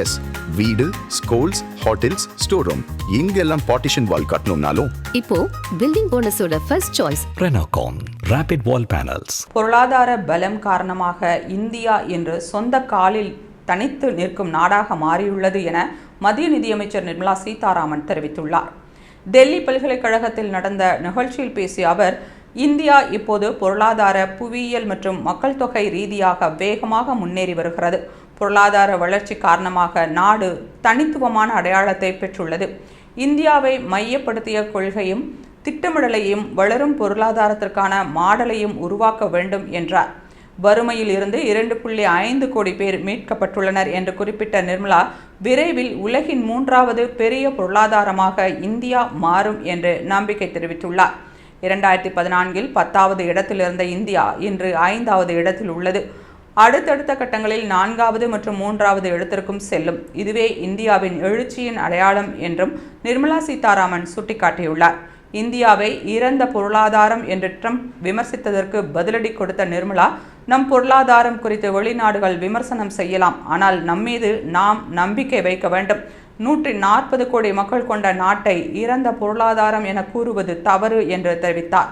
S வீடு schools hotels store room இங்கெல்லாம் partition wall கட்டணும்னாலும். இப்போ building போனஸோட first choice Renocon Rapid Wall Panels. பொருளாதார பலம் காரணமாக இந்தியா இன்று சொந்த காலில் தனித்து நிற்கும் நாடாக மாறியுள்ளது என மத்திய நிதியமைச்சர் நிர்மலா சீதாராமன் தெரிவித்துள்ளார். டெல்லி பல்கலைக்கழகத்தில் நடந்த நிகழ்ச்சியில் பேசிய அவர் இந்தியா இப்போது பொருளாதார புவியியல் மற்றும் மக்கள் தொகை ரீதியாக வேகமாக முன்னேறி வருகிறது. பொருளாதார வளர்ச்சி காரணமாக நாடு தனித்துவமான அடையாளத்தை பெற்றுள்ளது. இந்தியாவை மையப்படுத்திய கொள்கையும் திட்டமிடலையும் வளரும் பொருளாதாரத்திற்கான மாடலையும் உருவாக்க வேண்டும் என்றார். வறுமையில் இருந்து இரண்டு புள்ளி ஐந்து கோடி பேர் மீட்கப்பட்டுள்ளனர் என்று குறிப்பிட்ட நிர்மலா விரைவில் உலகின் மூன்றாவது பெரிய பொருளாதாரமாக இந்தியா மாறும் என்று நம்பிக்கை தெரிவித்துள்ளார். இரண்டாயிரத்தி பதினான்கில் பத்தாவது இடத்தில் இருந்த இந்தியா இன்று ஐந்தாவது இடத்தில் உள்ளது. அடுத்தடுத்த கட்டங்களில் நான்காவது மற்றும் மூன்றாவது இடத்திற்கும் செல்லும். இதுவே இந்தியாவின் எழுச்சியின் அடையாளம் என்றும் நிர்மலா சீதாராமன் சுட்டிக்காட்டியுள்ளார். இந்தியாவை இறந்த பொருளாதாரம் என்று ட்ரம்ப் விமர்சித்ததற்கு பதிலடி கொடுத்த நிர்மலா நம் பொருளாதாரம் குறித்து வெளிநாடுகள் விமர்சனம் செய்யலாம். ஆனால் நம்மீது நாம் நம்பிக்கை வைக்க வேண்டும். நூற்றி நாற்பது கோடி மக்கள் கொண்ட நாட்டை இறந்த பொருளாதாரம் என கூறுவது தவறு என்று தெரிவித்தார்.